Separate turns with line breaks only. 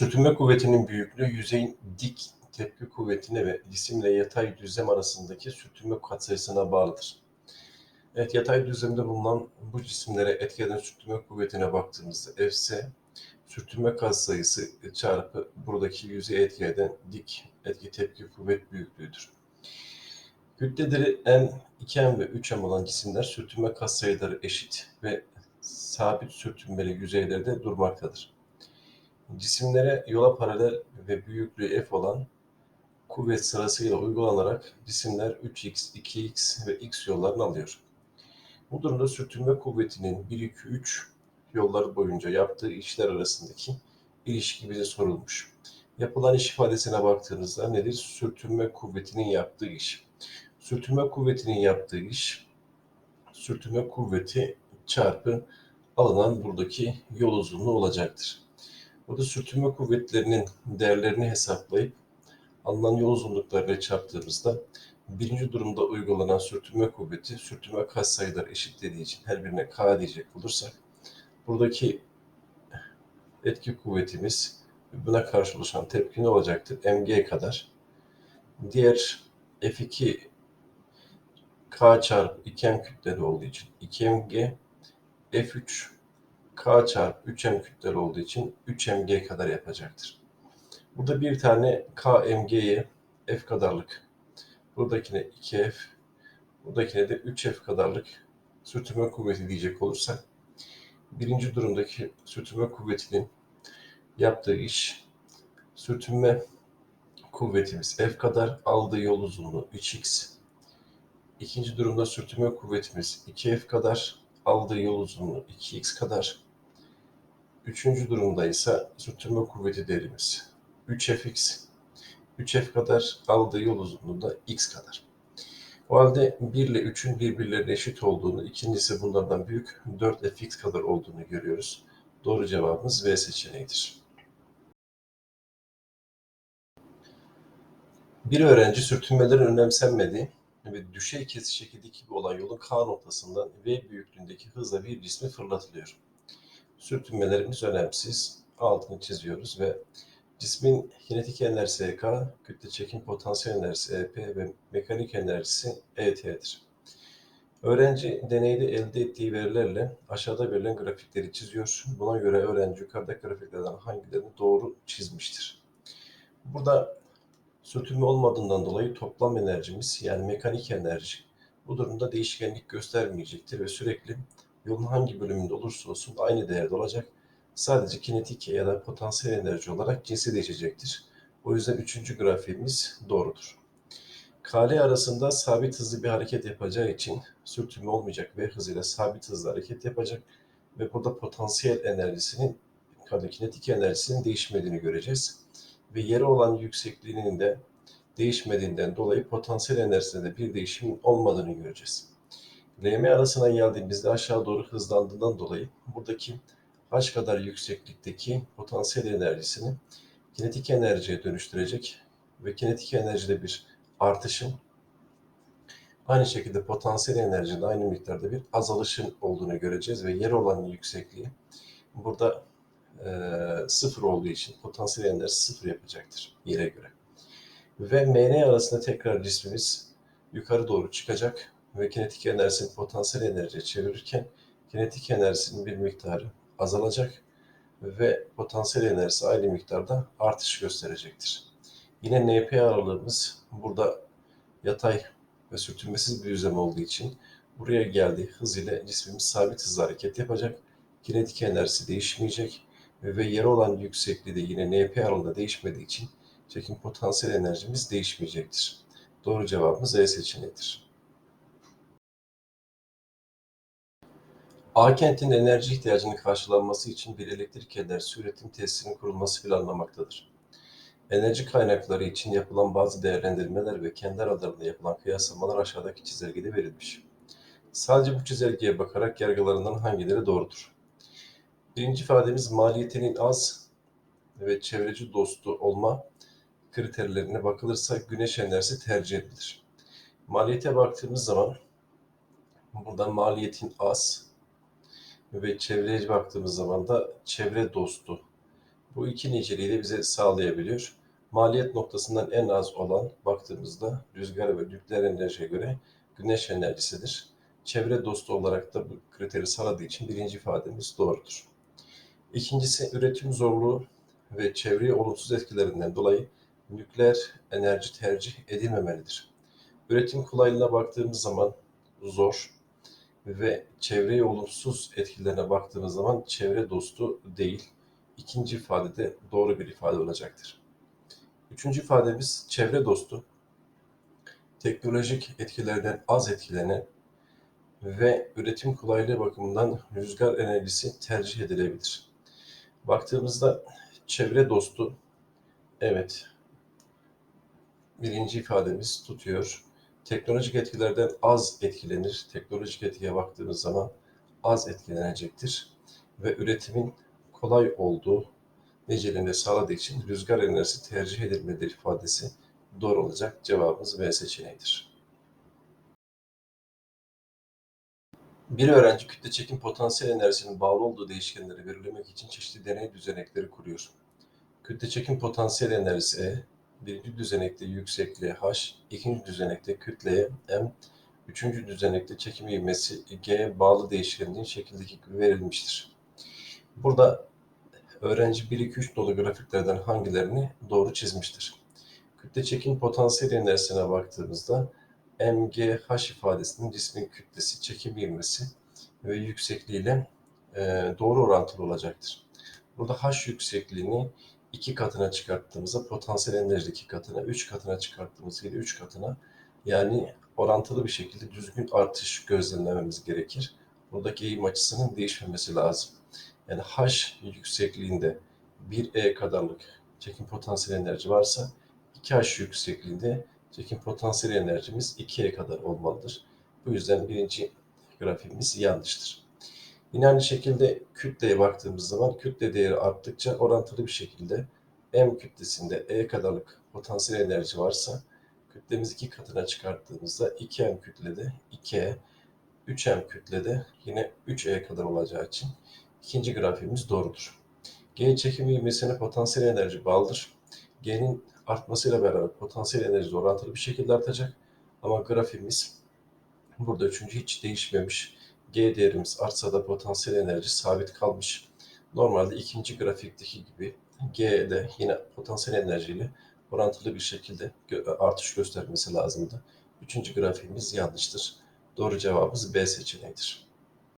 Sürtünme kuvvetinin büyüklüğü yüzeyin dik tepki kuvvetine ve cisimle yatay düzlem arasındaki sürtünme katsayısına bağlıdır. Evet, yatay düzlemde bulunan bu cisimlere etki eden sürtünme kuvvetine baktığımızda Fs sürtünme katsayısı çarpı buradaki yüzeye etki dik etki tepki kuvvet büyüklüğüdür. Kütleleri M, 2M ve 3M olan cisimler sürtünme katsayıları eşit ve sabit sürtünmeli yüzeylerde durmaktadır. Cisimlere yola paralel ve büyüklüğü F olan kuvvet sırasıyla uygulanarak cisimler 3x, 2x ve x yollarını alıyor. Bu durumda sürtünme kuvvetinin 1, 2, 3 yolları boyunca yaptığı işler arasındaki ilişki bize sorulmuş. Yapılan iş ifadesine baktığınızda nedir? Sürtünme kuvvetinin yaptığı iş. Sürtünme kuvvetinin yaptığı iş, sürtünme kuvveti çarpı alınan buradaki yol uzunluğu olacaktır. Burada sürtünme kuvvetlerinin değerlerini hesaplayıp alınan yol uzunluklarıyla çarptığımızda birinci durumda uygulanan sürtünme kuvveti sürtünme katsayıları eşitlediği için her birine k diyecek olursak buradaki etki kuvvetimiz buna karşı oluşan tepki ne olacaktır? mg kadar. Diğer F2 K çarpı 2M kütleli olduğu için 2mg F3 K çarpı 3M kütleli olduğu için 3mg kadar yapacaktır. Burada bir tane KMG'ye F kadarlık, buradakine 2F, buradakine de 3F kadarlık sürtünme kuvveti diyecek olursak, birinci durumdaki sürtünme kuvvetinin yaptığı iş, sürtünme kuvvetimiz F kadar, aldığı yol uzunluğu 3x. İkinci durumda sürtünme kuvvetimiz 2F kadar, aldığı yol uzunluğu 2x kadar. Üçüncü durumda ise sürtünme kuvveti değerimiz 3fx 3f kadar aldığı yol uzunluğu da x kadar. O halde 1 ile 3'ün birbirlerine eşit olduğunu, ikincisi bunlardan büyük 4fx kadar olduğunu görüyoruz. Doğru cevabımız V seçeneğidir. Bir öğrenci sürtünmelerin önemsenmediği ve düşey kesiş şekildeki gibi olan yolun K noktasından V büyüklüğündeki hızla bir cismi fırlatılıyor. Sürtünmelerimiz önemsiz. Altını çiziyoruz ve cismin kinetik enerjisi K, kütle çekim potansiyel enerjisi EP ve mekanik enerjisi ET'dir. Öğrenci deneyde elde ettiği verilerle aşağıda verilen grafikleri çiziyor. Buna göre öğrenci yukarıdaki grafiklerden hangilerini doğru çizmiştir. Burada sürtünme olmadığından dolayı toplam enerjimiz yani mekanik enerji bu durumda değişkenlik göstermeyecektir ve sürekli yolun hangi bölümünde olursa olsun aynı değerde olacak. Sadece kinetik ya da potansiyel enerji olarak cinsi değişecektir. O yüzden üçüncü grafiğimiz doğrudur. KL arasında sabit hızlı bir hareket yapacağı için sürtünme olmayacak ve hızıyla sabit hızlı hareket yapacak ve burada potansiyel enerjisinin kinetik enerjisinin değişmediğini göreceğiz. Ve yere olan yüksekliğinin de değişmediğinden dolayı potansiyel enerjisinde de bir değişim olmadığını göreceğiz. LM arasına geldiğimizde aşağı doğru hızlandığından dolayı buradaki H kadar yükseklikteki potansiyel enerjisini kinetik enerjiye dönüştürecek ve kinetik enerjide bir artışın aynı şekilde potansiyel enerjide aynı miktarda bir azalışın olduğunu göreceğiz ve yer olan yüksekliği burada e, sıfır olduğu için potansiyel enerji sıfır yapacaktır yere göre. Ve MN arasında tekrar cismimiz yukarı doğru çıkacak ve kinetik enerjisini potansiyel enerjiye çevirirken kinetik enerjisinin bir miktarı azalacak ve potansiyel enerjisi aynı miktarda artış gösterecektir. Yine NP aralığımız burada yatay ve sürtünmesiz bir düzlem olduğu için buraya geldiği hız ile cismimiz sabit hızla hareket yapacak. Kinetik enerjisi değişmeyecek ve yere olan yüksekliği de yine NP aralığında değişmediği için çekim potansiyel enerjimiz değişmeyecektir. Doğru cevabımız E seçeneğidir. A kentin enerji ihtiyacının karşılanması için bir elektrik enerjisi üretim tesisinin kurulması planlamaktadır. Enerji kaynakları için yapılan bazı değerlendirmeler ve kendi aralarında yapılan kıyaslamalar aşağıdaki çizelgede verilmiş. Sadece bu çizelgeye bakarak yargılarından hangileri doğrudur? Birinci ifademiz maliyetinin az ve çevreci dostu olma kriterlerine bakılırsa güneş enerjisi tercih edilir. Maliyete baktığımız zaman burada maliyetin az ve çevreye baktığımız zaman da çevre dostu Bu iki niceliği de bize sağlayabiliyor. Maliyet noktasından en az olan baktığımızda rüzgar ve nükleer enerjiye göre güneş enerjisidir. Çevre dostu olarak da bu kriteri sağladığı için birinci ifademiz doğrudur. İkincisi üretim zorluğu ve çevreye olumsuz etkilerinden dolayı nükleer enerji tercih edilmemelidir. Üretim kolaylığına baktığımız zaman zor ve çevreye olumsuz etkilerine baktığımız zaman çevre dostu değil. İkinci ifade de doğru bir ifade olacaktır. Üçüncü ifademiz çevre dostu. Teknolojik etkilerden az etkilenen ve üretim kolaylığı bakımından rüzgar enerjisi tercih edilebilir. Baktığımızda çevre dostu, evet birinci ifademiz tutuyor. Teknolojik etkilerden az etkilenir. Teknolojik etkiye baktığımız zaman az etkilenecektir. Ve üretimin kolay olduğu niceliğinde sağladığı için rüzgar enerjisi tercih edilmelidir ifadesi doğru olacak. Cevabımız B seçeneğidir. Bir öğrenci kütle çekim potansiyel enerjisinin bağlı olduğu değişkenleri belirlemek için çeşitli deney düzenekleri kuruyor. Kütle çekim potansiyel enerjisi E, birinci düzenekte yüksekliğe H, ikinci düzenekte kütleye M, üçüncü düzenekte çekim ivmesi G bağlı değişkenliğin şekildeki gibi verilmiştir. Burada öğrenci 1-2-3 dolu grafiklerden hangilerini doğru çizmiştir? Kütle çekim potansiyel enerjisine baktığımızda MGH ifadesinin cismin kütlesi, çekim ivmesi ve yüksekliğiyle e, doğru orantılı olacaktır. Burada H yüksekliğini iki katına çıkarttığımızda potansiyel enerji iki katına, üç katına çıkarttığımızda yine üç katına yani orantılı bir şekilde düzgün artış gözlemlememiz gerekir. Buradaki eğim açısının değişmemesi lazım. Yani H yüksekliğinde 1E kadarlık çekim potansiyel enerji varsa 2H yüksekliğinde çekim potansiyel enerjimiz 2'ye kadar olmalıdır. Bu yüzden birinci grafiğimiz yanlıştır. Yine aynı şekilde kütleye baktığımız zaman kütle değeri arttıkça orantılı bir şekilde M kütlesinde E kadarlık potansiyel enerji varsa kütlemiz iki katına çıkarttığımızda 2M kütlede 2E, 3M kütlede yine 3E kadar olacağı için ikinci grafiğimiz doğrudur. G çekim ivmesine potansiyel enerji bağlıdır. G'nin artmasıyla beraber potansiyel enerji orantılı bir şekilde artacak. Ama grafiğimiz burada üçüncü hiç değişmemiş. G değerimiz artsa da potansiyel enerji sabit kalmış. Normalde ikinci grafikteki gibi G'de yine potansiyel enerjiyle orantılı bir şekilde artış göstermesi lazımdı. Üçüncü grafiğimiz yanlıştır. Doğru cevabımız B seçeneğidir.